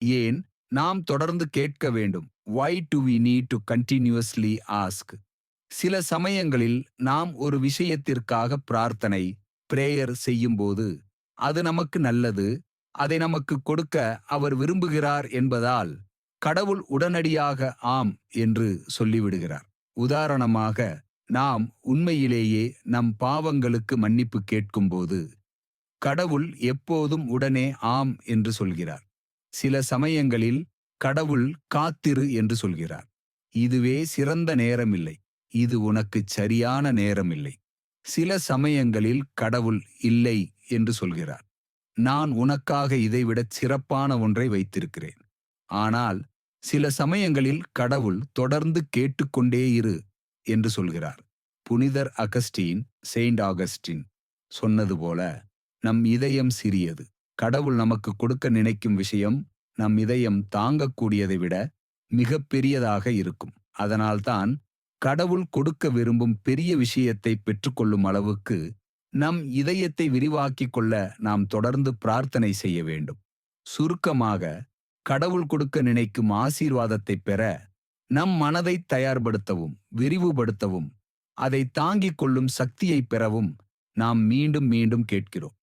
ஏன் நாம் தொடர்ந்து கேட்க வேண்டும்? Why do we need to continuously ask சில சமயங்களில் நாம் ஒரு விஷயத்திற்காக பிரார்த்தனை பிரேயர் செய்யும்போது அது நமக்கு நல்லது அதை நமக்கு கொடுக்க அவர் விரும்புகிறார் என்பதால் கடவுள் உடனடியாக ஆம் என்று சொல்லிவிடுகிறார். உதாரணமாக நாம் உண்மையிலேயே நம் பாவங்களுக்கு மன்னிப்பு கேட்கும்போது கடவுள் எப்போதும் உடனே ஆம் என்று சொல்கிறார். சில சமயங்களில் கடவுள் காத்திரு என்று சொல்கிறார். இதுவே சிறந்த நேரமில்லை. இது உனக்குச் சரியான நேரமில்லை. சில சமயங்களில் கடவுள் இல்லை என்று சொல்கிறார். நான் உனக்காக இதைவிடச் சிறப்பான ஒன்றை வைத்திருக்கிறேன். ஆனால் சில சமயங்களில் கடவுள் தொடர்ந்து கேட்டுக்கொண்டே இரு என்று சொல்கிறார். புனிதர் அகஸ்டீன் செயின்ட் ஆகஸ்டின் சொன்னது போல நம் இதயம் சிறியது. கடவுள் நமக்கு கொடுக்க நினைக்கும் விஷயம் நம் இதயம் தாங்கக்கூடியதை விட மிக பெரியதாக இருக்கும். அதனால்தான் கடவுள் கொடுக்க விரும்பும் பெரிய விஷயத்தை பெற்றுக்கொள்ளும் அளவுக்கு நம் இதயத்தை விரிவாக்கிக் கொள்ள நாம் தொடர்ந்து பிரார்த்தனை செய்ய வேண்டும். சுருக்கமாக கடவுள் கொடுக்க நினைக்கும் ஆசீர்வாதத்தை பெற நம் மனதை தயார்படுத்தவும் விரிவுபடுத்தவும் அதை தாங்கிக் கொள்ளும் சக்தியை பெறவும் நாம் மீண்டும் மீண்டும் கேட்கிறோம்.